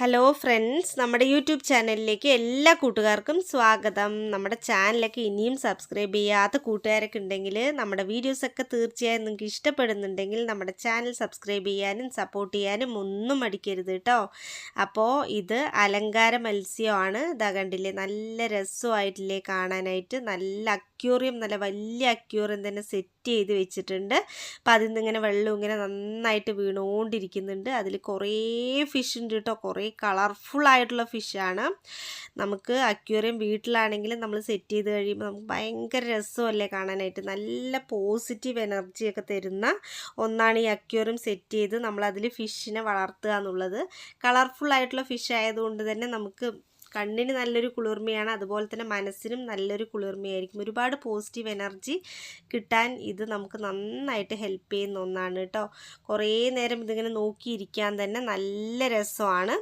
Hello friends നമ്മുടെ YouTube ചാനലിലേക്ക് എല്ലാ കൂട്ടുകാർക്കും സ്വാഗതം. നമ്മുടെ ചാനലൊക്കെ ഇനിയും സബ്സ്ക്രൈബ് ചെയ്യാത്ത കൂട്ടുകാരൊക്കെ ഉണ്ടെങ്കിൽ നമ്മുടെ വീഡിയോസൊക്കെ തീർച്ചയായും നിങ്ങൾക്ക് ഇഷ്ടപ്പെടുന്നുണ്ടെങ്കിൽ നമ്മുടെ ചാനൽ സബ്സ്ക്രൈബ് ചെയ്യാനും സപ്പോർട്ട് ചെയ്യാനും ഒന്നും മടിക്കരുത് കേട്ടോ അപ്പോൾ ഇത് അലങ്കാര മത്സ്യമാണ്. ഇതാ കണ്ടില്ലേ? നല്ല രസമായിട്ടില്ലേ കാണാനായിട്ട്. നല്ല അക്യൂറിയം നല്ല വലിയ അക്യൂറിയം തന്നെ സെറ്റ് ചെയ്ത് വെച്ചിട്ടുണ്ട്. അപ്പോൾ അതിൽ നിന്ന് ഇങ്ങനെ വെള്ളം ഇങ്ങനെ നന്നായിട്ട് വീണുകൊണ്ടിരിക്കുന്നുണ്ട് അതിൽ കുറേ ഫിഷ് ഉണ്ട് കേട്ടോ. കുറേ കളർഫുൾ ആയിട്ടുള്ള ഫിഷാണ് നമുക്ക് അക്യൂറിയം വീട്ടിലാണെങ്കിലും നമ്മൾ സെറ്റ് ചെയ്ത് കഴിയുമ്പോൾ നമുക്ക് ഭയങ്കര രസമല്ലേ കാണാനായിട്ട്. നല്ല പോസിറ്റീവ് എനർജിയൊക്കെ തരുന്ന ഒന്നാണ് ഈ അക്യൂറിയം സെറ്റ് ചെയ്ത് നമ്മളതിൽ ഫിഷിനെ വളർത്തുക എന്നുള്ളത്. കളർഫുൾ ആയിട്ടുള്ള ഫിഷ് ആയതുകൊണ്ട് തന്നെ നമുക്ക് കണ്ണിന് നല്ലൊരു കുളിർമയാണ്. അതുപോലെ തന്നെ മനസ്സിനും നല്ലൊരു കുളിർമയായിരിക്കും. ഒരുപാട് പോസിറ്റീവ് എനർജി കിട്ടാൻ ഇത് നമുക്ക് നന്നായിട്ട് ഹെൽപ്പ് ചെയ്യുന്ന ഒന്നാണ് കേട്ടോ. കുറേ നേരം ഇതിങ്ങനെ നോക്കിയിരിക്കാൻ തന്നെ നല്ല രസമാണ്.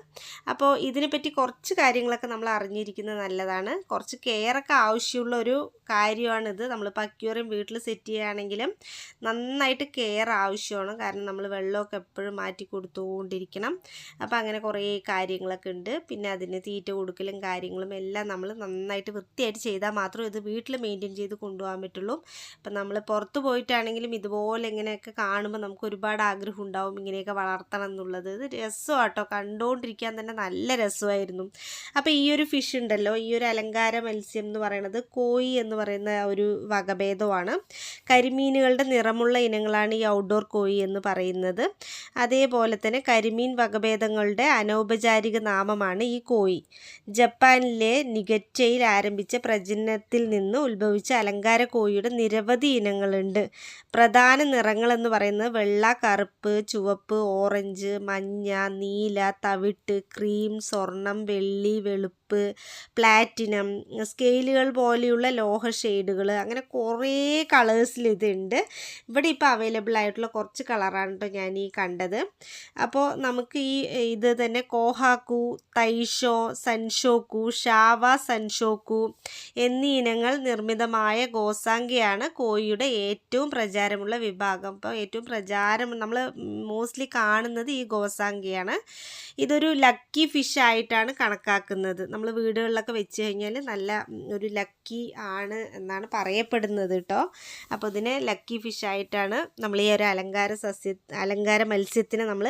അപ്പോൾ ഇതിനെപ്പറ്റി കുറച്ച് കാര്യങ്ങളൊക്കെ നമ്മൾ അറിഞ്ഞിരിക്കുന്നത് നല്ലതാണ്. കുറച്ച് കെയറൊക്കെ ആവശ്യമുള്ള ഒരു കാര്യമാണിത്. നമ്മളിപ്പോൾ അക്യൂറിയം വീട്ടിൽ സെറ്റ് ചെയ്യുകയാണെങ്കിലും നന്നായിട്ട് കെയർ ആവശ്യമാണ്. കാരണം നമ്മൾ വെള്ളമൊക്കെ എപ്പോഴും മാറ്റി കൊടുത്തുകൊണ്ടിരിക്കണം. അപ്പോൾ അങ്ങനെ കുറേ കാര്യങ്ങളൊക്കെ ഉണ്ട്. പിന്നെ അതിന് തീറ്റ കൊടുക്കലും കാര്യങ്ങളും എല്ലാം നമ്മൾ നന്നായിട്ട് വൃത്തിയായിട്ട് ചെയ്താൽ മാത്രം ഇത് വീട്ടിൽ മെയിന്റെയിൻ ചെയ്ത് കൊണ്ടുപോകാൻ പറ്റുള്ളൂ. അപ്പം നമ്മൾ പുറത്ത് പോയിട്ടാണെങ്കിലും ഇതുപോലെ ഇങ്ങനെയൊക്കെ കാണുമ്പോൾ നമുക്ക് ഒരുപാട് ആഗ്രഹം ഉണ്ടാവും ഇങ്ങനെയൊക്കെ വളർത്തണം എന്നുള്ളത്. ഇത് രസമാട്ടോ. കണ്ടുകൊണ്ടിരിക്കാൻ തന്നെ നല്ല രസമായിരുന്നു. അപ്പോൾ ഈ ഒരു ഫിഷ് ഉണ്ടല്ലോ ഈ ഒരു അലങ്കാര മത്സ്യം എന്ന് പറയുന്നത് കോയി എന്ന് പറയുന്ന ഒരു വകഭേദമാണ്. കരിമീനുകളുടെ നിറമുള്ള ഇനങ്ങളാണ് ഈ ഔട്ട്ഡോർ കോയി എന്ന് പറയുന്നത്. അതേപോലെ തന്നെ കരിമീൻ വകഭേദങ്ങളുടെ അനൗപചാരിക നാമമാണ് ഈ കോയി. ജപ്പാനിലെ നിഗറ്റയിൽ ആരംഭിച്ച പ്രജനനത്തിൽ നിന്ന് ഉത്ഭവിച്ച അലങ്കാര കോഴിയുടെ നിരവധി ഇനങ്ങളുണ്ട്. പ്രധാന നിറങ്ങളെന്ന് പറയുന്നത് വെള്ള കറുപ്പ് ചുവപ്പ് ഓറഞ്ച് മഞ്ഞ നീല തവിട്ട് ക്രീം സ്വർണം വെള്ളി വെളുപ്പ് പ്ലാറ്റിനം സ്കെയിലുകൾ പോലെയുള്ള ലോഹ ഷെയ്ഡുകൾ അങ്ങനെ കുറേ കളേഴ്സിൽ ഇതുണ്ട്. ഇവിടെ ഇപ്പോൾ അവൈലബിൾ ആയിട്ടുള്ള കുറച്ച് കളറാണ് കേട്ടോ ഞാൻ ഈ കണ്ടത്. അപ്പോൾ നമുക്ക് ഈ ഇത് തന്നെ കോഹാക്കു തൈഷോ സൻഷോക്കു ഷാവ സൻഷോക്കു എന്നീ ഇനങ്ങൾ നിർമ്മിതമായ ഗോസാങ്കിയാണ് കോയിയുടെ ഏറ്റവും പ്രചാരമുള്ള വിഭാഗം അപ്പോൾ ഏറ്റവും പ്രചാരം നമ്മൾ മോസ്റ്റ്ലി കാണുന്നത് ഈ ഗോസാങ്കിയാണ് ഇതൊരു ലക്കി ഫിഷ് ആയിട്ടാണ് കണക്കാക്കുന്നത് നമ്മൾ വീടുകളിലൊക്കെ വെച്ച് കഴിഞ്ഞാൽ നല്ല ഒരു ലക്കി ആണ് എന്നാണ് പറയപ്പെടുന്നത് കേട്ടോ അപ്പോൾ ഇതിനെ ലക്കി ഫിഷ് ആയിട്ടാണ് നമ്മൾ ഈ ഒരു അലങ്കാര സസ്യ അലങ്കാര മത്സ്യത്തിനെ നമ്മൾ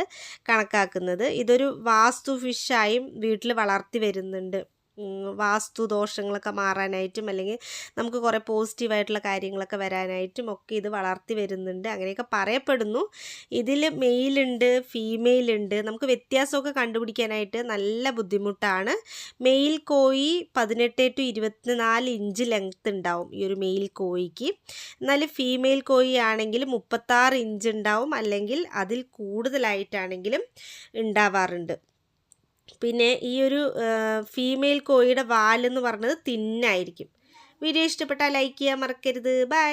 കണക്കാക്കുന്നത് ഇതൊരു വാസ്തു ഫിഷായും വീട്ടിൽ വളർത്തി വരുന്നുണ്ട് വാസ്തു ദോഷങ്ങളൊക്കെ മാറാനായിട്ടും അല്ലെങ്കിൽ നമുക്ക് കുറേ പോസിറ്റീവായിട്ടുള്ള കാര്യങ്ങളൊക്കെ വരാനായിട്ടും ഒക്കെ ഇത് വളർത്തി വരുന്നുണ്ട്. അങ്ങനെയൊക്കെ പറയപ്പെടുന്നു. ഇതിൽ മെയിലുണ്ട് ഫീമെയിലുണ്ട് നമുക്ക് വ്യത്യാസമൊക്കെ കണ്ടുപിടിക്കാനായിട്ട് നല്ല ബുദ്ധിമുട്ടാണ്. മെയിൽ കോഴി പതിനെട്ട് ടു ഇരുപത്തിനാല് ഇഞ്ച് ലെങ്ത് ഉണ്ടാവും ഈ ഒരു മെയിൽ കോഴിക്ക്. എന്നാൽ ഫീമെയിൽ കോഴി ആണെങ്കിൽ മുപ്പത്താറ് ഇഞ്ച് ഉണ്ടാവും അല്ലെങ്കിൽ അതിൽ കൂടുതലായിട്ടാണെങ്കിലും ഉണ്ടാവാറുണ്ട്. പിന്നെ ഈ ഒരു ഫീമെയിൽ കോഴിയുടെ വാലെന്ന് പറഞ്ഞത് തിന്നായിരിക്കും. വീഡിയോ ഇഷ്ടപ്പെട്ടാൽ ലൈക്ക് ചെയ്യാൻ മറക്കരുത്. ബൈ